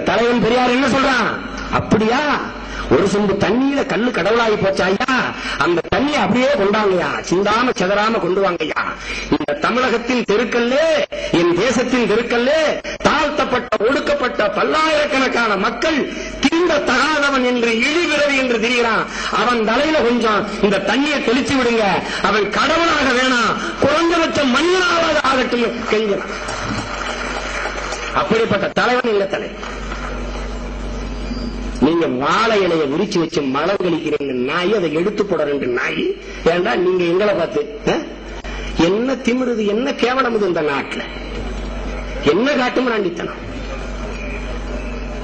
தலைவன் பெரியார் என்ன சொல்றான்? அப்படியா? ஒரு சொம்பு தண்ணியில கல்லு கடவுளாகி போச்சா ஐயா? அந்த தண்ணியை அப்படியே கொண்டாங்கய்யா. சிந்தாம செதறாம கொண்டு வாங்கய்யா இந்த தமிழகத்தின் தெருக்கல்லே என் தேசத்தின் தெருக்கல்லே தாழ்த்தப்பட்ட ஒடுக்கப்பட்ட பல்லாயிரக்கணக்கான மக்கள் தீண்ட தகாதவன் என்று இழிவிறவி என்று தெரிகிறான். அவன் தலையில கொஞ்சம் இந்த தண்ணியை தெளிச்சு விடுங்க. அவன் கடவுளாக வேணாம் குறைந்தபட்ச மனிதனாவது ஆகட்டும் கெஞ்கிறான் அப்படிப்பட்ட தலைவன் இல்ல தலைவன். நீங்க வாழை இலைய விரிச்சு வச்சு மலர் கழிக்கிறீங்க நாய் அதை எடுத்து போட ரெண்டு நாய். ஏண்டா நீங்க எங்களை பார்த்து என்ன திமிருது என்ன கேவலம் இது இந்த நாட்டுல? என்ன காட்டும் ராண்டித்தனம்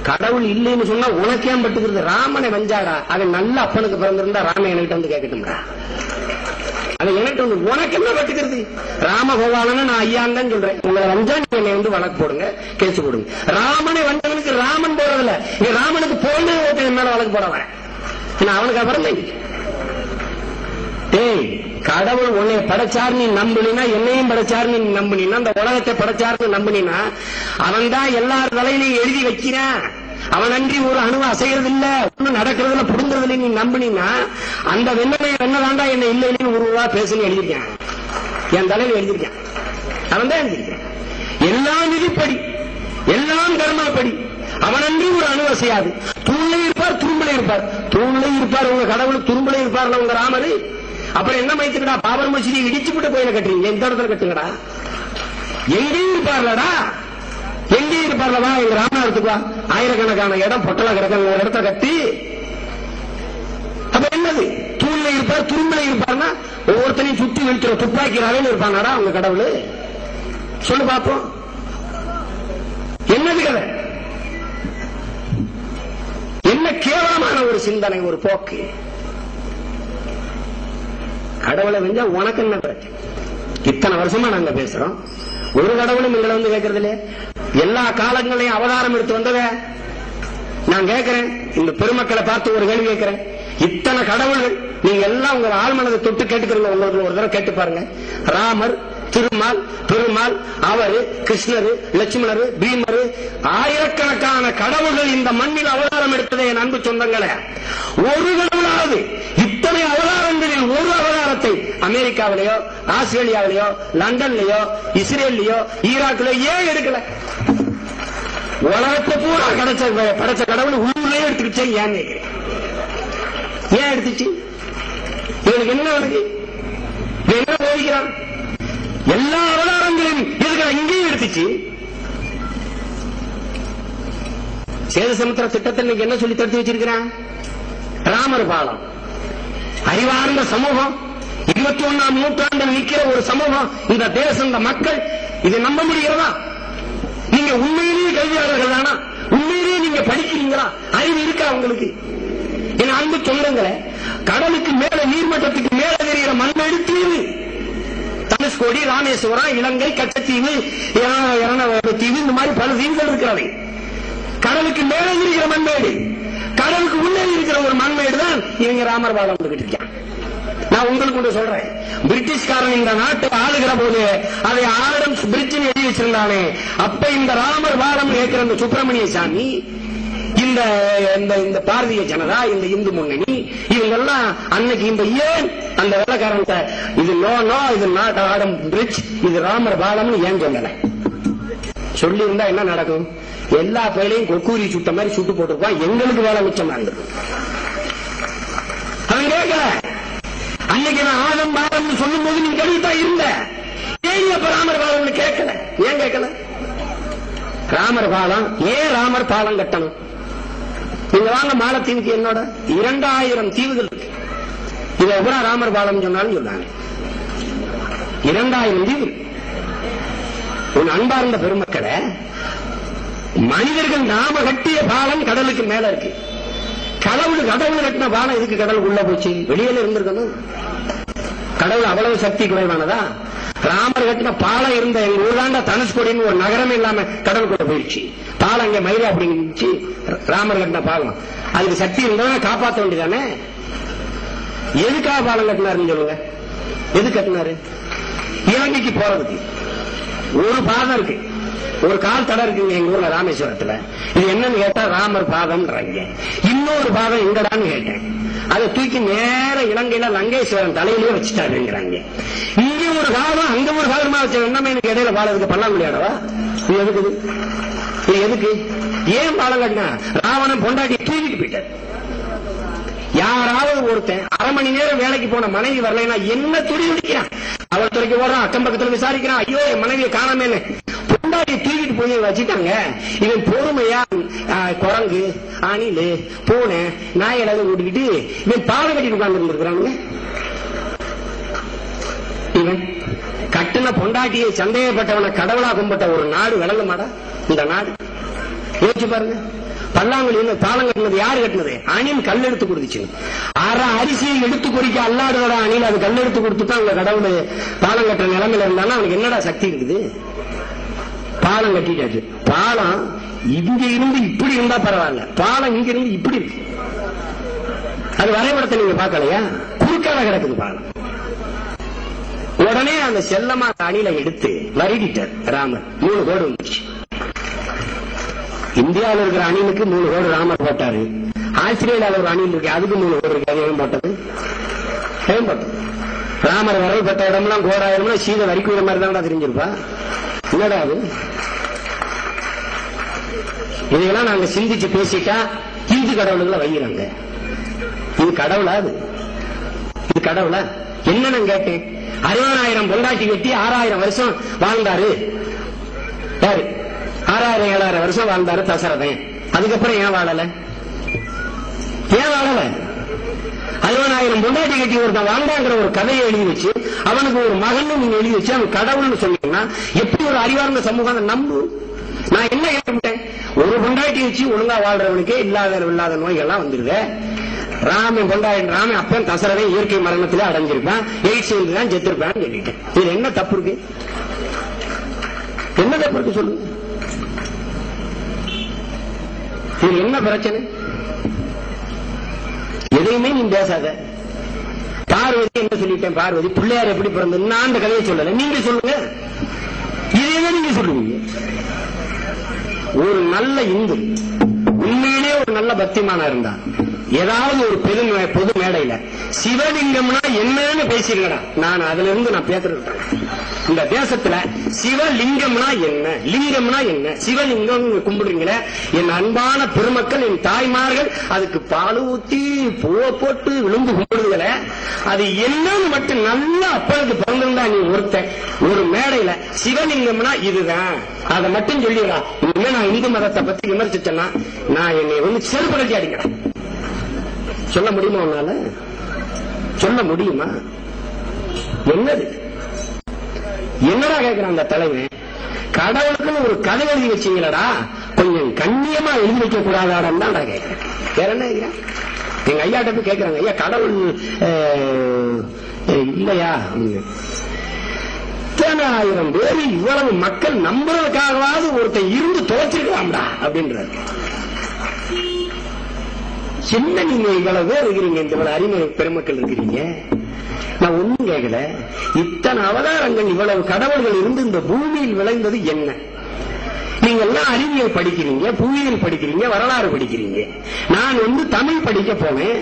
கடவுள் இல்லைன்னு சொன்னா உனக்கேன் பட்டுக்கிறது? ராமனை வஞ்சாடா அவன் நல்ல அப்பனுக்கு பிறந்திருந்தா ராமன் என்கிட்ட வந்து கேட்கட்டும்டா. அவன் என்கிட்ட வந்து உனக்கு என்ன பட்டுக்கிறது ராமகோபாலன நான் ஐயான் தான் சொல்றேன். உங்களை வஞ்சா நீங்க என்னை வந்து வழக்கு போடுங்க கேஸ் போடுங்க. ராமனை வந்தவனுக்கு ராமன் போறதில்ல. இங்க ராமனுக்கு போன ஒருத்தன் மேல வழக்கு போடவன் நான் அவனுக்கு அப்புறம் தான் டேய் கடவுள் உன்னை படைச்சார் நீ நம்பினா என்னையும் படைச்சார் நீ நம்பினா அந்த உலகத்தை படைச்சார்னு நம்பினா அவன் தான் எல்லார் தலையிலையும் எழுதி வைக்கிறான். அவன் அன்றி ஒரு அணு அசைகிறது இல்ல ஒண்ணு நடக்கிறதுல புடுங்கிறது இல்லை நீ நம்பினா அந்த வெண்ணனை வெண்ணதாண்டா என்ன இல்லை இல்லைன்னு ஒரு ரூபா பேசுன்னு எழுதியிருக்கான். என் தலைவர் எழுதியிருக்கான். அவன் தான் எழுதியிருக்கான். எல்லாம் நிதிப்படி எல்லாம் அவன் அவனன்றி ஒரு அணு அசையாது. தூண்லே இருப்பார் துரும்புல இருப்பார். தூண்லே இருப்பார் உங்க கடவுள் துரும்புல இருப்பார்ல உங்க ராமரு. அப்புறம் என்ன மைத்துக்கடா பாபர் மசூதி இடிச்சு விட்டு கோயில கட்டுறீங்க? எந்த இடத்துல கட்டுங்கடா. எங்கேயும் இருப்பார்லடா. எங்கேயும் இருப்பார்லவா எங்க ராமநாதத்துக்கு வா. ஆயிரக்கணக்கான இடம் பொட்டல கிடக்க ஒரு இடத்த கட்டி அப்ப என்னது? தூண்ல இருப்பார் துரும்புல இருப்பார்னா ஒவ்வொருத்தனையும் சுத்தி வெடிக்கிற துப்பாக்கி ரவையில் இருப்பானடா உங்க கடவுள்? சொல்லு பார்ப்போம் என்னது கதை? என்ன கேவலமான ஒரு சிந்தனை ஒரு போக்கு? கடவுளை வெஞ்சா உனக்கு என்ன பிரச்சனை? இத்தனை வருஷமா நாங்க பேசுறோம். ஒரு கடவுளும் எங்களை வந்து கேட்கறது இல்லையே எல்லா காலங்களையும் அவதாரம் எடுத்து வந்தத நான் கேட்கிறேன். இந்த பெருமக்களை பார்த்து ஒரு கேள்வி கேட்கிறேன். இத்தனை கடவுள்கள் நீங்க எல்லாம் உங்க ஆழ்மனதை தொட்டு கேட்டுக்கிறீங்க உங்களுக்கு ஒரு தடவை கேட்டு பாருங்க. ராமர் திருமால் பெருமாள் அவரு கிருஷ்ணரு லட்சுமணரு பீமரு ஆயிரக்கணக்கான கடவுள்கள் இந்த மண்ணில் அவதாரம் எடுத்ததே என் அன்பு சொந்தங்களே. ஒரு கடவுளாவது இத்தனை அவதாரங்களில் ஒரு அவதாரத்தை அமெரிக்காவிலேயோ ஆஸ்திரேலியாவிலேயோ லண்டன்லயோ இஸ்ரேல்லயோ ஈராக்லயோ ஏன் எடுக்கல? உலகத்தை பூரா கிடைச்ச படைச்ச கடவுள் உள்ளே எடுத்துக்கிச்சே ஏன் கேட்கிறேன்? ஏன் எடுத்துச்சு? இவனுக்கு என்ன வருது என்ன போதிக்கிறான் எல்லா அவதாரங்களையும் இதுக்கு இங்கேயும் எடுத்துச்சு? சேது சமுத்திர திட்டத்தை என்ன சொல்லி தடுத்து வச்சிருக்கிறான்? ராமர் பாலம். அறிவார்ந்த சமூகம். இருபத்தி ஒன்னாம் நூற்றாண்டில் நிற்கிற ஒரு சமூகம். இந்த தேசம் இந்த மக்கள் இதை நம்ப முடிகிறதா? நீங்க உண்மையிலேயே கல்வியாளர்கள் தானா? உண்மையிலேயே நீங்க படிக்கிறீங்களா? அறிவு இருக்கா உங்களுக்கு? என் அன்பு சொந்தங்களே கடலுக்கு மேல நீர்மட்டத்துக்கு மேல தெரிகிற மண் தீவு தனுஷ்கோடி ராமேஸ்வரம் இலங்கை கச்சத்தீவு தீவு இந்த மாதிரி பல தீவுகள் இருக்கிறவை. கடலுக்கு மேல இருக்கிற மண்மேடு கடவுளுக்கு உள்ளே இருக்கிற ஒரு மண்மேடு தான் இவங்க ராமர் பாலம் வந்துகிட்டு இருக்கான் நான் உங்களுக்கு ஒன்று சொல்றேன். பிரிட்டிஷ்காரன் இந்த நாட்டை ஆளுகிற போது அதை ஆடம்ஸ் பிரிட்ஜின் எழுதி வச்சிருந்தானே. அப்ப இந்த ராமர் பாலம் கேட்கிற இந்த சுப்பிரமணிய சாமி இந்த இந்த இந்த பாரதிய ஜனதா இந்த இந்து முன்னணி இவங்க எல்லாம் அன்னைக்கு இந்த ஏன் அந்த வேலைக்காரன்ட்ட இது நோ நோ இது நாட் ஆடம் பிரிட்ஜ் இது ராமர் பாலம்னு ஏன் சொல்லல? சொல்லி இருந்தா என்ன நடக்கும்? எல்லா பயிலையும் கொக்கூரி சுட்ட மாதிரி சுட்டு போட்டிருப்பான் எங்களுக்கு வேலை மிச்சமா இருந்திருக்கும் அவன் கேட்கல. அன்னைக்கு நான் ஆதம் பாலம்னு சொல்லும் போது நீ கேள்வித்தான் இருந்த. ஏன் அப்ப ராமர் பாலம்னு கேட்கல. ஏன் கேட்கல? ராமர் பாலம் ஏன் ராமர் பாலம் கட்டணும். நீங்க வாங்க மாலத்தீவுக்கு என்னோட இரண்டாயிரம் தீவுகள் இருக்கு. இதை எவ்வளவு ராமர் பாலம் சொன்னாலும் சொன்னாங்க. இரண்டாயிரம் தீவு உன் அன்பார்ந்த பெருமக்களை மனிதர்கள் நாம கட்டிய பாலம் கடலுக்கு மேல இருக்கு. கடவுள் கடவுள் கட்டின பாலம் எதுக்கு கடலுக்கு உள்ள போச்சு? வெளியில இருந்திருக்கணும். கடவுள் அவ்வளவு சக்தி குறைவானதா? ராமர் கட்டின பாலம் இருந்த எங்க ஊர்தாண்ட தனுஷ்கோடின்னு ஒரு நகரமே இல்லாம கடலுக்குள்ள போயிடுச்சு. பாலம் இங்க மயிலை அப்படிங்கு ராமர் கட்டின பாலம். அதுக்கு சக்தி இருந்தா காப்பாற்ற வேண்டியதானே எதுக்காக பாலம் கட்டினாருன்னு சொல்லுங்க. எது கட்டினாரு? இலங்கைக்கு போறதுக்கு. ஒரு பாதம் இருக்கு. ஒரு கால் தடை இருக்குங்க எங்க ஊர்ல ராமேஸ்வரத்துல. இது என்னன்னு கேட்டா ராமர் பாதம்ன்றாங்க. இன்னொரு பாதம் எங்கடான்னு கேட்டேன். அதை தூக்கி நேர இலங்கையில லங்கேஸ்வரன் தலையிலேயே வச்சுட்டாருங்கிறாங்க. இங்க ஒரு பாதம் அங்க ஒரு பாதமா வச்ச என்னமே எனக்கு இடையில பாலத்துக்கு பல்லாங்குழியாடவா இது எதுக்கு இது? எதுக்கு? ஏன் பாலம் கட்டினா? ராவணன் பொண்டாட்டி தூக்கிட்டு போயிட்டார். யாராவது ஒருத்தன் அரை மணி நேரம் வேலைக்கு போன மனைவி வரலைன்னா என்ன துடி உடிக்கிறான் அவள் துறைக்கு ஓடுறான் அக்கம் பக்கத்துல விசாரிக்கிறான். ஐயோ என் மனைவியை காணாமேன்னு பொண்டாட்டி தூக்கிட்டு போய் வச்சுட்டாங்க. இவன் பொறுமையா குரங்கு அணில் பூனை நாய் எல்லாத்தையும் ஓட்டிக்கிட்டு இவன் பாலம் கட்டிட்டு உட்கார்ந்து இருந்திருக்கிறானுங்க இவன் கட்டின பொண்டாட்டியை சந்தேகப்பட்டவனை கடவுளா கும்பிட்ட ஒரு நாடு விளங்குமாடா? இந்த நாடு. யோசிச்சு பாருங்க. பல்லாங்குழி பாலம் கட்டினது யாரு கட்டினது? அணில் கல் எடுத்து கொடுத்துச்சு. அரை அரிசியை எடுத்து குறிக்க அல்லாடுறா அணில் அது கல் எடுத்து கொடுத்துட்டா அவங்க கடவுள். பாலம் கட்டுற நிலைமையில இருந்தாலும் அவனுக்கு என்னடா சக்தி இருக்குது? பாலம் கட்டிட்டாச்சு. பாலம் இங்க இருந்து இப்படி இருந்தா பரவாயில்ல. பாலம் இங்க இருந்து இப்படி இருக்கு. அது வரைபடத்தை நீங்க பாக்கலையா குறுக்கால கிடக்குது பாலம். உடனே அந்த செல்லமா அணில எடுத்து வருடிட்டார் ராமர். மூணு கோடு வந்துச்சு. இந்தியாவில் இருக்கிற அணிலுக்கு மூணு கோடு ராமர் போட்டாரு. ஆஸ்திரேலியாவில் ஒரு அணில் இருக்கு. அதுக்கு மூணு கோடு இருக்கு. அது போட்டது? ஏன் போட்டது? ராமர் வரல் பெற்ற இடம்லாம் கோடாயிரம்னா சீதை வரிக்குற மாதிரி தான் தெரிஞ்சிருப்பா. என்னடா அது? இதையெல்லாம் நாங்க சிந்திச்சு பேசிட்டா இந்து கடவுளுகளை வைக்கிறாங்க இது கடவுளா அது? இது கடவுளா? என்ன கேட்டேன். அறுபதாயிரம் பொண்டாட்டி கட்டி ஆறாயிரம் வருஷம் வாழ்ந்தாரு. யாரு? ஆறாயிரம் ஏழாயிரம் வருஷம் வாழ்ந்தாரு தசரதன். அதுக்கப்புறம் ஏன் வாழல? ஏன் வாழல? அறுபதாயிரம் பொண்டாட்டி கட்டி ஒருத்தன் வாழ்ந்தாங்கிற ஒரு கதையை எழுதி வச்சு அவனுக்கு ஒரு மகன் நீங்க எழுதி வச்சு அவன் கடவுள்னு சொன்னீங்கன்னா எப்படி ஒரு அறிவார்ந்த சமூகம் அதை நம்பு நான் என்ன கேட்டேன் ஒரு பொண்டாட்டி வச்சு ஒழுங்கா வாழ்றவனுக்கே இல்லாத இல்லாத நோய்கள்லாம் வந்துருது. ராமன் பொண்டாட்டி ராமன் அப்பன் தசரவன் இயற்கை மரணத்திலே அடைஞ்சிருப்பான். எயிட்ஸ் தான் செத்துருப்பான்னு சொல்லிட்டேன். இது என்ன தப்பு இருக்கு? என்ன தப்பு இருக்கு சொல்லுங்க இது என்ன பிரச்சனை? எதையுமே நீ பேசாத. பார்வதி என்ன சொல்லிட்டேன்? பார்வதி பிள்ளையார் எப்படி பிறந்தது? நான் அந்த கதையை சொல்லல. நீங்க சொல்லுங்க. இதையுமே நீங்க சொல்லுவீங்க. ஒரு நல்ல இந்து உண்மையிலே ஒரு நல்ல பக்திமானா இருந்தார். ஏதாவது ஒரு பெரு பொது மேடையில சிவலிங்கம்னா என்னன்னு பேசிருக்கடா நான் அதுல இருந்து நான் பேசுறேன் இந்த தேசத்துல சிவலிங்கம்னா என்ன? லிங்கம்னா என்ன? சிவலிங்கம் கும்பிடுறீங்களே என் அன்பான பெருமக்கள் என் தாய்மார்கள் அதுக்கு பால் ஊத்தி பூவை போட்டு விழுந்து கும்பிடுதுல அது என்னன்னு மட்டும் நல்லா அப்பளுக்கு பிறந்திருந்தா நீ ஒருத்தன். ஒரு மேடையில சிவலிங்கம்னா இதுதான். அதை மட்டும் சொல்லிடுறா. இனிமே நான் இந்து மதத்தை பத்தி விமர்சிச்சேன்னா நான் என்னை வந்து செருப்பு அடிக்கிறேன். சொல்ல முடியுமா உன்னால? சொல்ல முடியுமா? என்னது? என்னடா கேக்குறான் அந்த தலைவன்? கடவுளுக்குன்னு ஒரு கதை எழுதி வச்சீங்களடா. கொஞ்சம் கண்ணியமா எழுதி வைக்க கூடாதாடான்னு தான் கேட்கிறேன் வேற என்ன கேட்கிறேன் எங்க ஐயாட்ட போய் கேக்குறாங்க ஐயா கடவுள் இல்லையா? அப்படின்னு. இத்தனை ஆயிரம் பேர் இவ்வளவு மக்கள் நம்புறதுக்காகவாவது ஒருத்தன் இருந்து துவைச்சிருக்கலாம்டா அப்படின்றாரு. சின்ன நீங்க இவ்வளவு பேர் இருக்கிறீங்க இந்த இவ்வளவு பெருமக்கள் இருக்கிறீங்க. நான் ஒண்ணும் கேட்கல இத்தனை அவதாரங்கள் இவ்வளவு கடவுள்கள் இருந்து இந்த பூமியில் விளைந்தது என்ன? நீங்க எல்லாம் அறிவியல் படிக்கிறீங்க புவியியல் படிக்கிறீங்க வரலாறு படிக்கிறீங்க. நான் வந்து தமிழ் படிக்க போனேன்.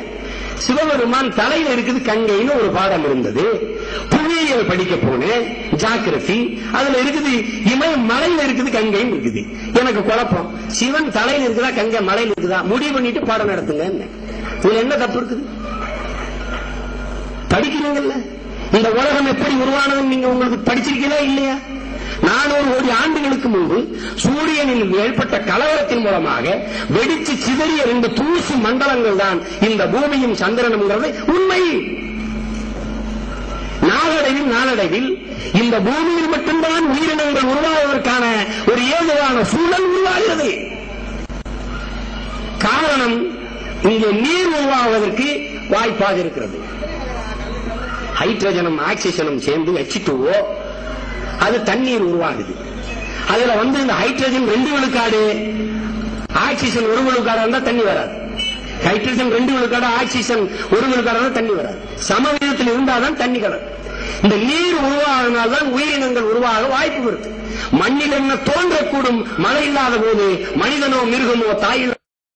சிவபெருமான் தலையில இருக்குது கங்கைன்னு ஒரு பாடம் இருந்தது. அறிவியல் படிக்க போனேன் ஜாக்கிரபி அதுல இருக்குது இமய மலையில இருக்குது கங்கையும் இருக்குது. எனக்கு குழப்பம். சிவன் தலையில இருக்குதா கங்கை மலையில இருக்குதா? முடிவு பண்ணிட்டு பாடம் நடத்துங்க இதுல என்ன தப்பு இருக்குது? படிக்கிறீங்கல்ல? இந்த உலகம் எப்படி உருவானதுன்னு நீங்க உங்களுக்கு படிச்சிருக்கீங்களா இல்லையா? நானூறு கோடி ஆண்டுகளுக்கு முன்பு சூரியனில் ஏற்பட்ட கலவரத்தின் மூலமாக வெடிச்சு சிதறிய ரெண்டு தூசு மண்டலங்கள் தான் இந்த பூமியும் சந்திரனும் உண்மை. நாளடைவில் நாளடைவில் இந்த பூமியில் மட்டும்தான் உயிரினங்கள் உருவாவதற்கான ஒரு ஏதுவான சூழல் உருவாகிறது. காரணம் இங்கே நீர் உருவாவதற்கு வாய்ப்பாக இருக்கிறது. ஹைட்ரஜனும் ஆக்சிஜனும் சேர்ந்து வச்சுட்டுவோ அது தண்ணீர் உருவாகுது. அதுல வந்து இந்த ஹைட்ரஜன் ரெண்டு விழுக்காடு ஆக்சிஜன் ஒரு விழுக்காடு இருந்தா தண்ணி வராது. ஹைட்ரஜன் ரெண்டு விழுக்காடு ஆக்சிஜன் ஒரு விழுக்காடு தண்ணி வராது. சமவீதத்தில் இருந்தாதான் தண்ணி கலர் இந்த நீர் உருவாகினால்தான் உயிரினங்கள் உருவாக வாய்ப்பு இருக்கு. மண்ணில் என்ன தோன்றக்கூடும் மழை இல்லாத போது மனிதனோ மிருகமோ தாயில்